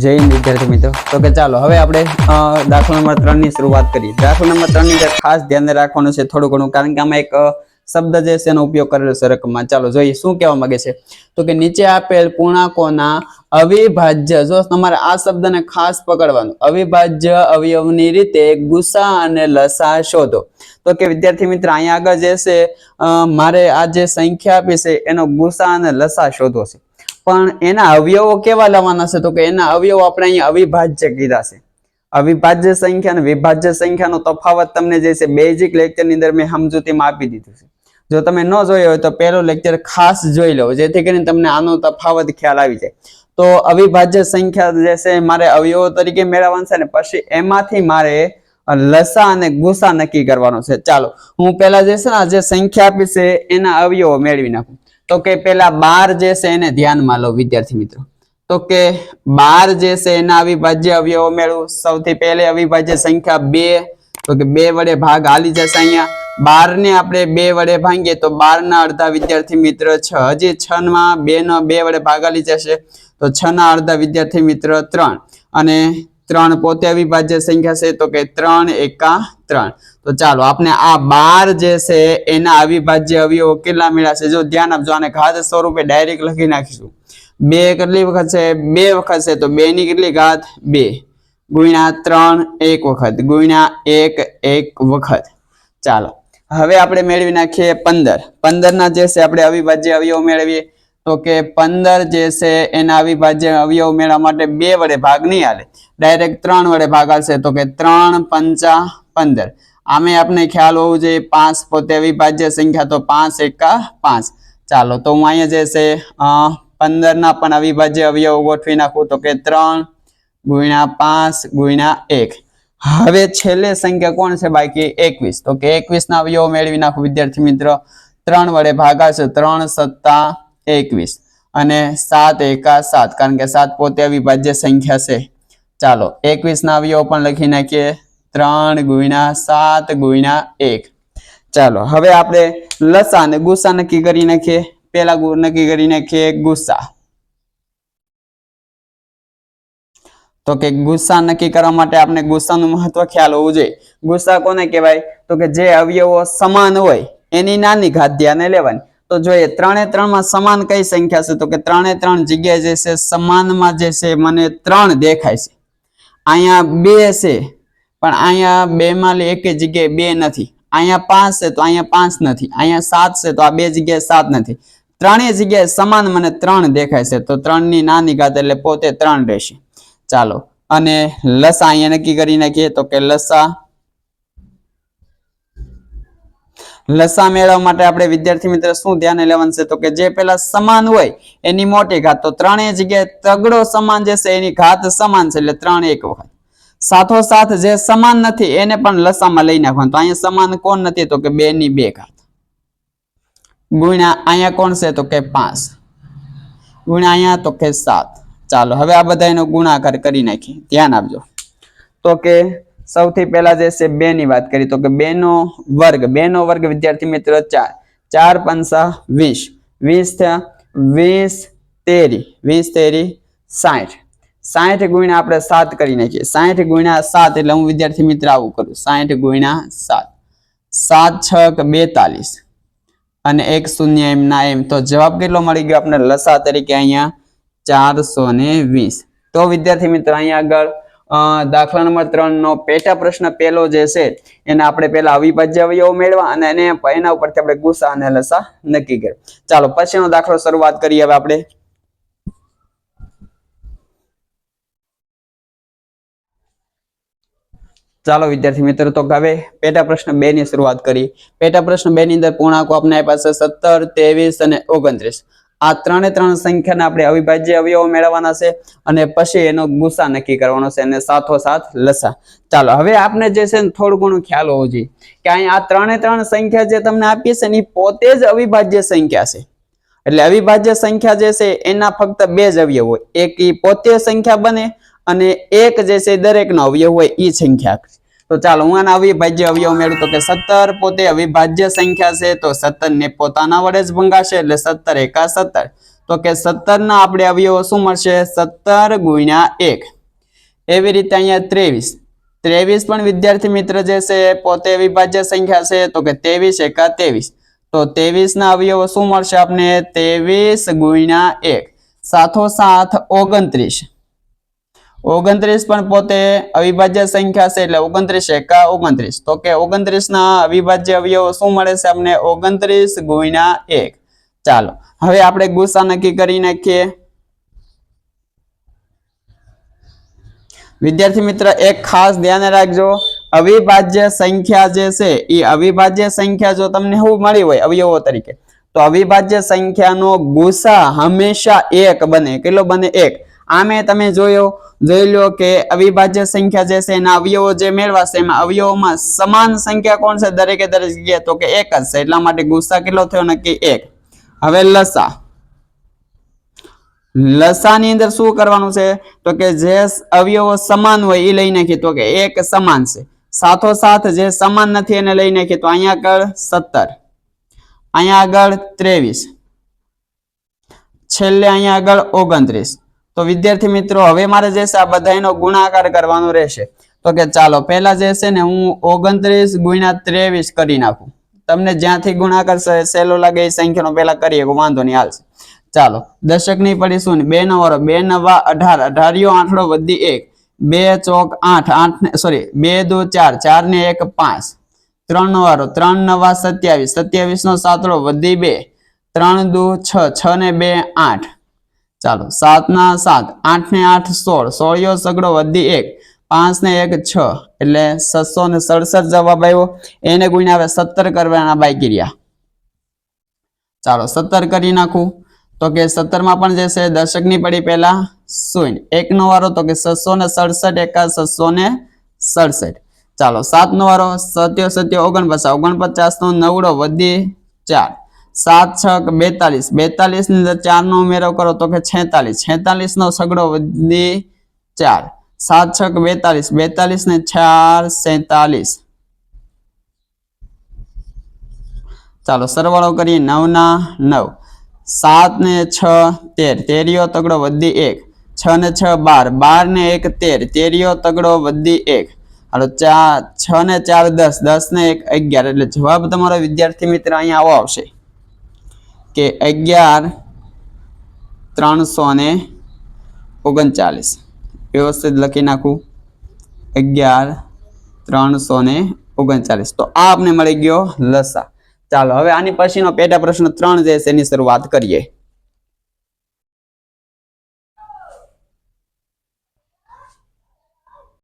જય વિદ્યાર્થી મિત્રો. તો કે ચાલો, હવે આપણે દાખલા નંબર ત્રણની શરૂઆત કરીએ. દાખલા નંબર ત્રણની અંદર ખાસ ધ્યાન રાખવાનું છે થોડું ઘણું, કારણ કે આમાં એક શબ્દ જે છે એનો ઉપયોગ કરેલો છે રકમમાં. ચાલો, જોઈએ શું કહેવા માંગે છે. તો કે નીચે આપેલ પૂર્ણાંકોના અવિભાજ્ય, જો તમારે આ શબ્દને ખાસ પકડવાનું, અવિભાજ્ય અવયવની રીતે ગુસા અને લસા શોધો. તો કે વિદ્યાર્થી મિત્ર, અહીંયા આગળ જે છે મારે આ જે સંખ્યા આપી છે એનો ગુસા અને લસા શોધવો છે. પણ એના અવયવો કેવા લેવાના છે? તો કે એના અવયવો આપણે અહીંયા અવિભાજ્ય કીધા છે. અવિભાજ્ય સંખ્યા અને વિભાજ્ય સંખ્યાનો તફાવત તમને જે છે બેઝિક લેક્ચરની અંદર મેં સમજૂતીમાં આપી દીધું છે. જો તમે ન જોયો હોય તો પહેલો લેક્ચર ખાસ જોઈ લો, જેથી કરીને તમને આનો તફાવત ખ્યાલ આવી જાય. તો અવિભાજ્ય સંખ્યા જે છે મારે અવયવો તરીકે મેળવવાનું છે ને પછી એમાંથી મારે લસા અને ગુસા નક્કી કરવાનો છે. ચાલો, હું પેલા જે છે ને જે સંખ્યા આપી છે એના અવયવો મેળવી નાખું. તો કે પેલા બાર જે છે એને ધ્યાનમાં લો, વિદ્યાર્થી મિત્રો. તો કે બાર જે છે એના અવિભાજ્ય અવયવો મેળવું. સૌથી પહેલે અવિભાજ્ય સંખ્યા બે, તો કે બે વડે ભાગ હાલી જશે અહીંયા. બાર ને આપણે બે વડે ભાંગીએ તો બાર ના અડધા વિદ્યાર્થી મિત્ર છ. હજી છ માં બે નો બે વડે ભાગ હાલી જશે તો છ ના અડધા વિદ્યાર્થી મિત્ર ત્રણ. અને ત્રણ પોતે અવિભાજ્ય સંખ્યા છે તો કે ત્રણ એકા ત્રણ તો ચાલો આપણે આ બાર જે છે, એના અવિભાજ્ય અવયવો કેટલા મળ્યા જો ધ્યાન આપજો, આને ઘાત સ્વરૂપે ડાયરેક્ટ લખી નાખીશું. બે કેટલી વખત છે? બે વખત છે, તો બે ની કેટલી ઘાત? બે. ગુણ્યા ત્રણ એક વખત. ગુણ્યા એક એક વખત. ચાલો, હવે આપણે મેળવી નાખીએ પંદર. પંદર ના જે છે, આપણે અવિભાજ્ય અવયવ મેળવીએ. તો કે પંદર જે છે, એના અવિભાજ્ય અવયવ મેળવવા માટે બે વડે ભાગ નહીં હાલે. ડાયરેક્ટ ત્રણ વડે ભાગ હાલશે. તો કે ત્રણ પંચા પંદર. આમે આપણે ખ્યાલ હોવું જોઈએ પાંચ પોતે અવિભાજ્ય સંખ્યા તો પાંચ એકા પાંચ. ચાલો તો હું અહીંયા જે છે અ, પંદર ના પણ અવિભાજ્ય અવયવ ગોઠવી નાખું તો કે ત્રણ ગુણ્યા પાંચ ગુણ્યા એક. હવે છેલ્લે સંખ્યા કોણ છે બાકી? એકવીસ. તો કે એકવીસ ના અવયવ મેળવી નાખું વિદ્યાર્થી મિત્ર. ત્રણ વડે ભાગાશે ત્રણ સત્તા એકવીસ. અને સાત એકા સાત કારણ કે સાત પોતે અવિભાજ્ય સંખ્યા છે. ચાલો એકવીસ ના અવયવ પણ લખી નાખીએ. ત્રણ ગુણ્યા સાત ગુણ્યા એક. ચાલો, હવે આપણે લસા અને ગુસ્સા નક્કી કરી નાખીએ. પેલા નક્કી કરી નાખીએ ગુસ્સા. તો કે ગુસ્સા નક્કી કરવા માટે આપણે ગુસ્સાનું મહત્વ ખ્યાલ હોવું જોઈએ. ગુસ્સા કોને કહેવાય? તો કે જે અવયવો સમાન હોય, એની નાની ઘાત ધ્યાને લેવાની. તો જોઈએ ત્રણે ત્રણમાં સમાન કઈ સંખ્યા છે? તો કે ત્રણે ત્રણ જગ્યાએ જે છે, સમાનમાં જે છે, મને ત્રણ દેખાય છે. અહીંયા બે છે પણ અહીંયા બે માં એક જગ્યાએ બે નથી. અહીંયા પાંચ છે તો અહીંયા પાંચ નથી. અહીંયા સાત છે તો આ બે જગ્યાએ સાત નથી. ત્રણેય જગ્યાએ સમાન મને ત્રણ દેખાય છે. તો ત્રણની નાની ઘાત એટલે પોતે ત્રણ રહેશે. ચાલો. અને લસા અહીંયા નક્કી કરી નાખીએ તો કે લસા લસા મેળવવા માટે આપણે વિદ્યાર્થી મિત્ર શું ધ્યાને લેવાનું છે? તો કે જે પેલા સમાન હોય એની મોટી ઘાત. તો ત્રણેય જગ્યાએ તગડો સમાન જે એની ઘાત સમાન છે એટલે ત્રણ એક વખત. સાથોસાથ જે સમાન નથી, એને પણ લસામાં લઈ નાખવાનું. તો અહીંયા સમાન કોણ નથી, તો કે બે ની બે ઘાત. ગુણ્યા અહીંયા કોણ છે, તો કે પાંચ. ગુણ્યા અહીંયા, તો કે સાત. ચાલો, હવે આ બધા એનો ગુણાકાર કરી નાખીએ. ધ્યાન આપજો. તો કે સૌથી પહેલા જે છે બે ની વાત કરી. તો કે બે નો વર્ગ બે નો વર્ગ વિદ્યાર્થી મિત્ર, ચાર. ચાર પંચા વીસ. વીસ થયા વીસ તેરી. વીસ તેરી સાઠ. સાઠ ગુણ્યા આપણે સાત કરી નાખીએ. સાઠ ગુણ્યા સાત એટલે હું વિદ્યાર્થી મિત્ર આવું કરું. સાઠ ગુણ્યા સાત. સાત, છ બેતાલીસ. અને એક શૂન્ય એમ ના એમ. તો જવાબ કેટલો મળી ગયો આપણે લસા તરીકે અહીંયા ચારસો વીસ. તો વિદ્યાર્થી મિત્ર, અહીંયા આગળ દાખલા નંબર ત્રણ નો પેટા પ્રશ્ન પહેલો જે છે, એને આપણે પેલા અવિભાજ્ય અવયવો મેળવા અને એને એના ઉપરથી આપણે ગુસા અને લસા નક્કી કર્યા. ચાલો પછીનો દાખલો શરૂઆત કરીએ હવે આપણે. ચાલો વિદ્યાર્થી મિત્રો, તો હવે પેટા પ્રશ્ન બે ની શરૂઆત કરી પેટા પ્રશ્ન બે ની અંદર પૂર્ણાંકો આપણે આપ્યા સત્તર, ત્રેવીસ અને ઓગણત્રીસ. આ ત્રણે ત્રણ સંખ્યાના આપણે અવિભાજ્ય અવયવો મેળવવાના છે અને પછી એનો ગુસા નક્કી કરવાનો છે અને સાથોસાથ લસા. ચાલો, હવે આપણે જે છે થોડું ઘણું ખ્યાલ હોવો જોઈએ કે અહીંયા આ ત્રણે ત્રણ સંખ્યા જે તમને આપી છે એ પોતે જ અવિભાજ્ય સંખ્યા છે. એટલે અવિભાજ્ય સંખ્યા જે છે એના ફક્ત બે જ અવયવ હોય એક પોતે સંખ્યા બને અને એક જે છે દરેકનો અવયવ હોય એ સંખ્યા તો ચાલો હું આના અવિભાજ્ય અવયવ મેળવું તો કે સત્તર, પોતે અવિભાજ્ય સંખ્યા છે તો સત્તર ને પોતાના વડે જ ભંગાશે એટલે સત્તર એકા સત્તર. તો કે સત્તર ના આપણે અવયવો શું મળશે? સત્તર ગુણ્યા એક. એવી રીતે અહીંયા ત્રેવીસ. ત્રેવીસ પણ વિદ્યાર્થી મિત્ર જે છે પોતે અવિભાજ્ય સંખ્યા છે તો કે ત્રેવીસ એકા ત્રેવીસ. તો ત્રેવીસ ના અવયવો શું મળશે આપણે ત્રેવીસ ગુણ્યા એક. સાથોસાથ ઓગણત્રીસ. ઓગણત્રીસ પણ પોતે અવિભાજ્ય સંખ્યા છે એટલે ઓગણત્રીસ એકા ઓગણત્રીસ. તો કે ઓગણત્રીસ ના અવિભાજ્ય અવયવો શું મળે છે આપણે ઓગણત્રીસ ગુણ્યા એક. ચાલો, હવે આપણે ગુસ્સા નક્કી કરી નાખીએ. વિદ્યાર્થી મિત્ર, એક ખાસ ધ્યાન રાખજો. અવિભાજ્ય સંખ્યા જે છે એ અવિભાજ્ય સંખ્યા જો તમને શું મળી હોય અવયવો તરીકે, તો અવિભાજ્ય સંખ્યાનો ગુસા હંમેશા એક બને. કેટલો બને? એક. આમે તમે જોયો જોઈ લો કે અવિભાજ્ય સંખ્યા જે છે એના અવયવો જે મેળવાશે, એમાં અવયવોમાં સમાન સંખ્યા કોણ છે? દરેકે દરેક જગ્યાએ તો કે એક જ છે. એટલા માટે ગુસ્સા કેટલો થયો નક્કી એક? હવે લસા. લસાની અંદર શું કરવાનું છે? તો કે જે અવયવો સમાન હોય એ લઈ નાખીએ. તો કે એક સમાન છે. સાથો સાથ જે સમાન નથી એને લઈ નાખીએ તો અહીંયા આગળ સત્તર. અહીંયા આગળ ત્રેવીસ. છેલ્લે અહીંયા આગળ ઓગણત્રીસ. તો વિદ્યાર્થી મિત્રો, હવે મારે જે છે આ બધાનો ગુણાકાર કરવાનો રહેશે. તો કે ચાલો, પહેલા જે છે ને હું ઓગણત્રીસ ગુણ્યા ત્રેવીસ કરી નાખું. તમને જ્યાંથી ગુણાકાર સહેલો લાગે એ સંખ્યાનો પહેલા કરીએ વાંધો નહીં હાલશે ચાલો દશક નહીં પડીશું ને? બે નવારો બે નવા અઢાર અઢારિયો આઠડો વધી એક, બે ચોક આઠ આઠ સોરી બે દો ચાર ચાર ને એક પાંચ, ત્રણ નવારો ત્રણ નવા સત્યાવીસ સત્યાવીસ નો સાતડો વધી બે, ત્રણ દો છ છ ને બે આઠ ચાલો સાત ના સાત, આઠ ને આઠ સોળ, સોળિયો સગડો વધી એક, પાંચ ને એક છ, એટલે છસો ને સડસઠ જવાબ આવ્યો. એને ગુણ્યા હવે સત્તર કરવાના બાકી રહ્યા. ચાલો સત્તર કરી નાખું. તો કે સત્તરમાં પણ જે છે દશકની પડી પહેલા શૂન્ય. એક નો વારો તો કે છસો ને સડસઠ એકા છસો ને સડસઠ. ચાલો સાત નો વારો, સત્યો સત્યો ઓગણપચાસ ઓગણપચાસ નો નવડો વધી ચાર. સાત છક બેતાલીસ બેતાલીસ? ની અંદર ચાર નો ઉમેરો કરો તો કે છેતાલીસ. છેતાલીસ નો સગડો વધી ચાર. સાત છક બેતાલીસ બેતાલીસ? ને ચાર, સેતાલીસ. ચાલો, સરવાળો કરીએ નવ ના નવ. સાત ને છ, તેર. તેરીઓ તગડો વધી એક. છ ને છ, બાર. બાર ને એક, તેર. તેરીયો તગડો વધી એક. હાલો ચાર છ ને ચાર, દસ. દસ ને એક, અગિયાર. એટલે જવાબ તમારો વિદ્યાર્થી મિત્ર અહીંયા આવો આવશે. કે અગિયાર ત્રણસો ને ઓગણચાલીસ. વ્યવસ્થિત લખી નાખું. અગિયાર ત્રણસો ને ઓગણચાલીસ. તો આ આપને મળી ગયો લસા. ચાલો, હવે આની પછીનો પેટા પ્રશ્ન ત્રણ જે છે, એની શરૂઆત કરીએ.